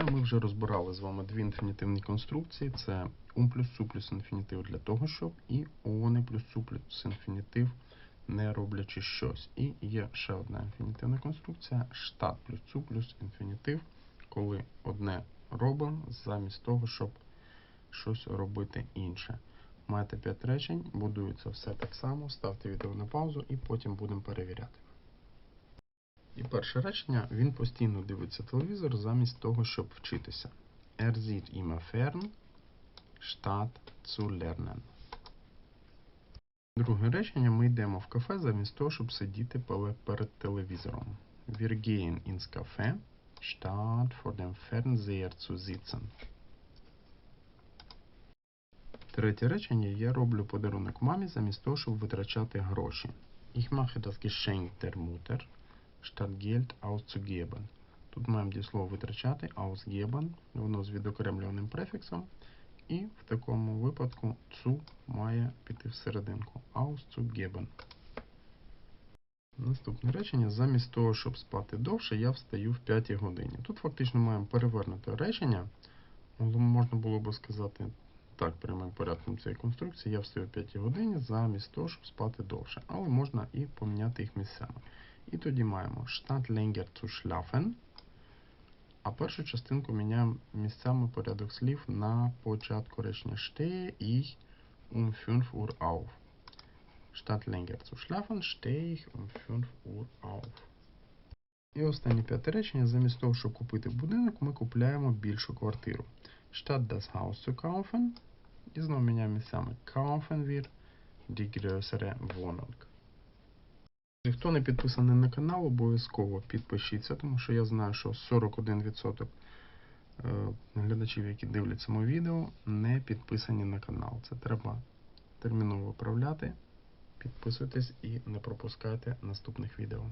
Ми вже розбирали з вами дві інфінітивні конструкції: це ум плюс су плюс інфінітив для того, щоб, і оне плюс су плюс інфінітив, не роблячи щось. І є ще одна інфінітивна конструкція штат плюс су плюс інфінітив, коли одне робимо замість того, щоб щось робити інше. Маєте 5 речень, будується все так само. Ставте відео на паузу і потім будемо перевіряти. І перше речення, він постійно дивиться телевізор замість того, щоб вчитися. Er sieht immer fern, statt zu lernen. Друге речення, ми йдемо в кафе замість того, щоб сидіти перед телевізором. Wir gehen ins Café, statt vor dem Fernseher zu sitzen. Третє речення, я роблю подарунок мамі замість того, щоб витрачати гроші. Ich mache das Geschenk der Mutter, statt Geld auszugeben. Тут маємо дієслово витрачати, ausgeben, воно з відокремлюваним префіксом. І в такому випадку zu має піти всерединку. Auszugeben. Наступне речення. Замість того, щоб спати довше, я встаю в 5 годині. Тут фактично маємо перевернути речення. Можна було би сказати так, прямим порядком цієї конструкції. Я встаю в 5 годині замість того, щоб спати довше. Але можна і поміняти їх місцями. І тоді маємо statt länger zu schlafen. А першу частинку міняємо місцями порядок слів на початку речення stehe ich um 5 Uhr auf. Statt länger zu schlafen stehe ich um 5 Uhr auf. І останнє п'яте речення. Замість того, щоб купити будинок, ми купляємо більшу квартиру. Statt das Haus zu kaufen. І знову міняємо місцями kaufen wir die größere Wohnung. Хто не підписаний на канал, обов'язково підпишіться, тому що я знаю, що 41% е, глядачів, які дивляться моє відео, не підписані на канал. Це треба терміново виправляти. Підписуйтесь і не пропускайте наступних відео.